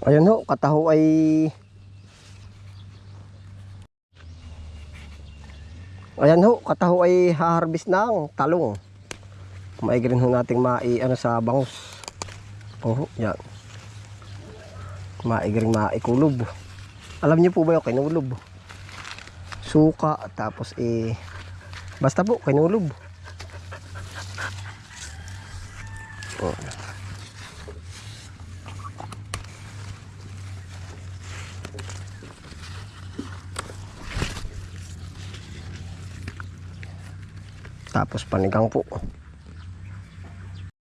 Ayan ho, kataho ay Ayan ho, kataho ay haharbis ng talong. Maigrin ho nating mai ano sa bangus. Oh, yan. Maigring maikulob. Alam niyo po ba yung kinulob? Suka, tapos eh, basta po, kinulob. Oh. Tapos panigang po.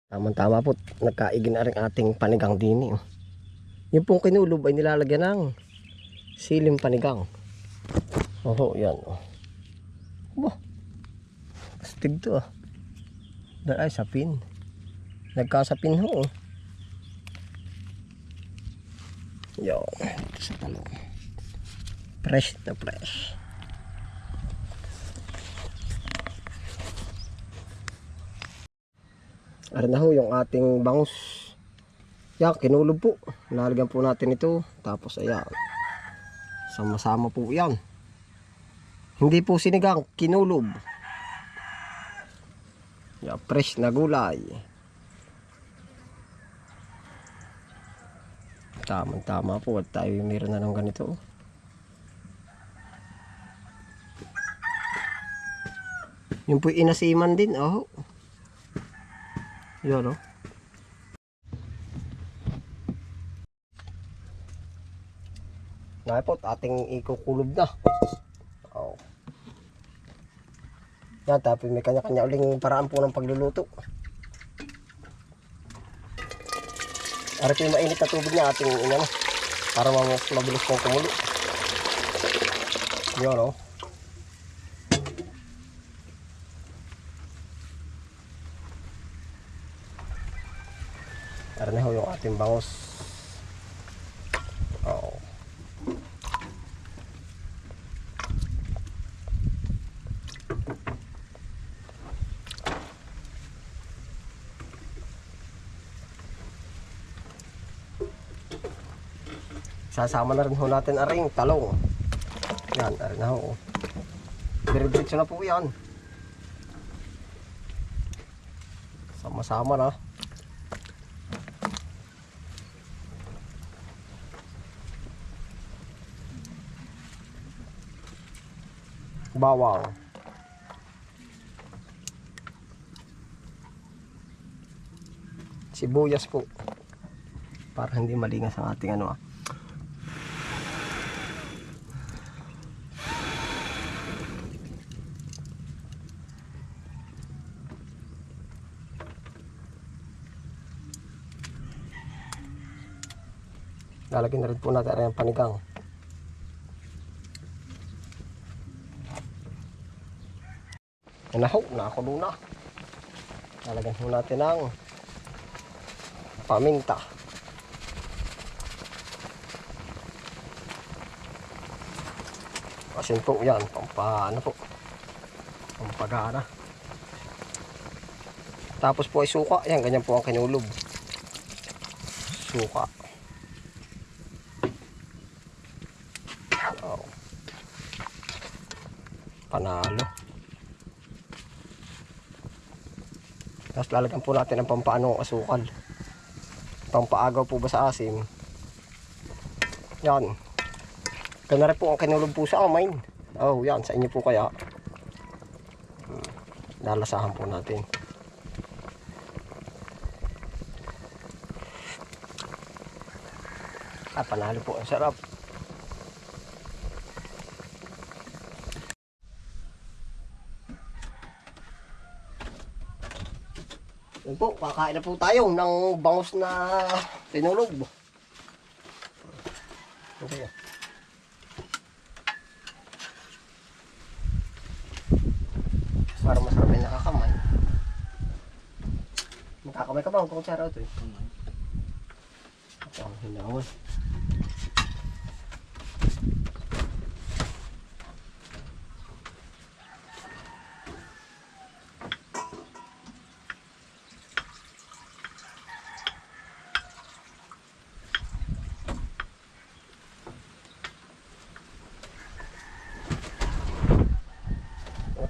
Tama-tama po, nagkaigin na rin ating panigang din. Eh. Yung pong kinulob ay nilalagyan ng siling panigang. Oho, yan. Oh. Bah, astig to ah. Dahil ay sapin. Nagkasapin ho. oh. Ito sa talong. Fresh na fresh. Ayan na ho yung ating bangus. Yan, kinulob po. Nalagyan po natin ito. Tapos ayan. Sama-sama po yan. Hindi po sinigang, kinulob. Yan, fresh na gulay. Tama-tama po at tayo meron na ng ganito. Yung po inasiman din, oh. Yan, oh. Ngayon ating ikukulob na. Oh. Yan, tapos may kanya-kanya uling paraan po ng pagluluto. Ari po mainit na tubig na ating inano para mas mabilis pong kumulo. Yan, oh. Tara na ho yung ating bangus. Oo. Sasama na rin ho natin aring talong. Yan, arin na ho. Dire-diretso na po yan. Sama-sama na. Bawang sibuyas po. Para hindi malingas ang ating ano ah. lalagyan na rin po natin ang panigang Yan na ho, nakakulo na. Lalagyan ho natin ng paminta. Asin po yan, pampa, ano po, pampagana. Tapos po ay suka, yan, ganyan po ang kinulob. Suka. Wow. Panalo. Tapos lalagyan po natin ng pampaanong asukal. Pampaagaw po ba sa asim. Yan. Ganun po ang kinulog po sa amin. Oh, yan. Sa inyo po kaya. Hmm. Lalasahan po natin. Ah, panalo po. Ang sarap. Yan po, kakain na po tayo ng bangus na tinulog. Okay. Para masarap yung nakakamay. Nakakamay ka ba? Ang kutsara ito eh. Ito ang hinawan.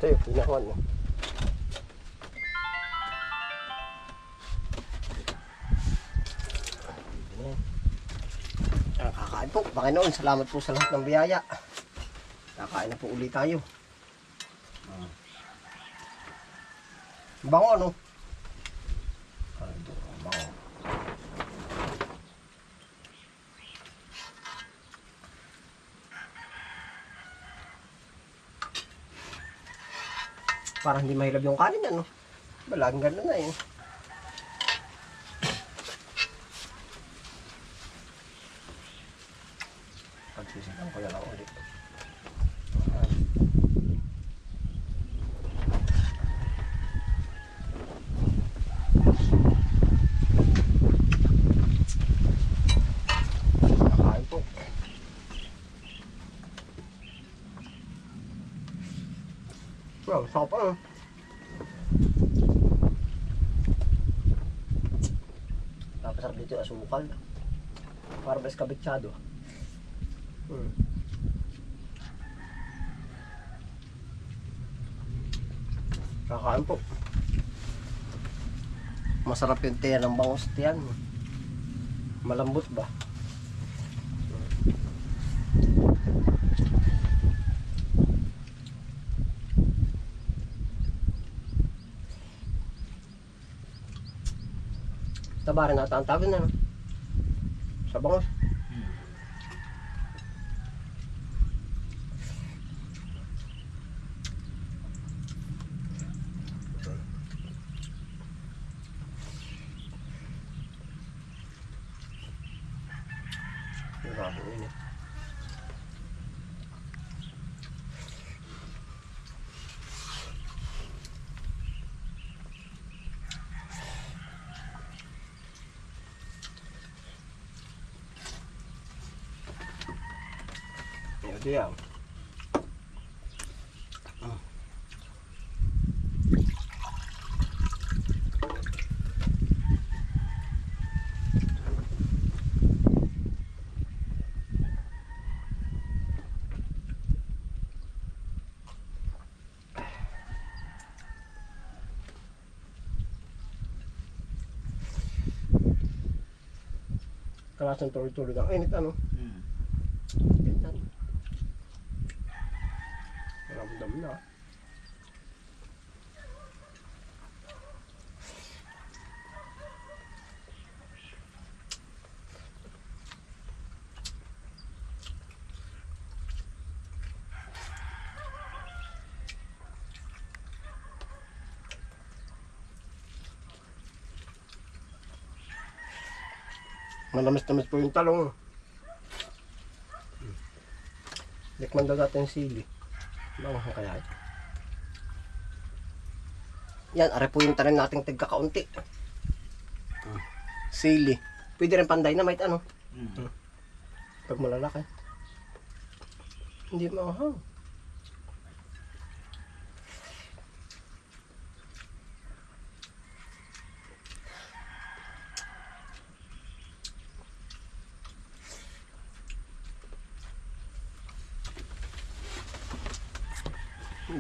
Ito yung pinakuan mo. Ah, kakain po. Panginoon, salamat po sa lahat ng biyaya. Kakain na po ulit tayo. Bango ano? Para hindi mahilab yung kanin ano. Balang ganun na eh. Pagsisipan ko na lang ulit. Nakain po. Well, sarap pa ah. Napasarap dito yung asukal. Para mas kabitsado. Hmm. Kakain po. Masarap yung tiyan ng bangus tiyan. Malambot ba? Tabarin ata ang tawag na. Sa bangus. Grabe yun eh. Yun yan. Kalasan tuloy-tuloy ng init ano. Ganyan. Ramdam na. Manamis-namis po yung talong. Likman daw natin yung sili. Bango kaya ito. Yan, are po yung tanim nating tigkakaunti. Sili. Pwede rin panday na ano. Pag malalaki. Hindi mahal.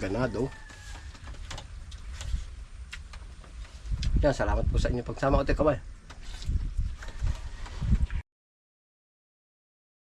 Ganado. Yan, salamat po sa inyo pagsama ko. Teka ba?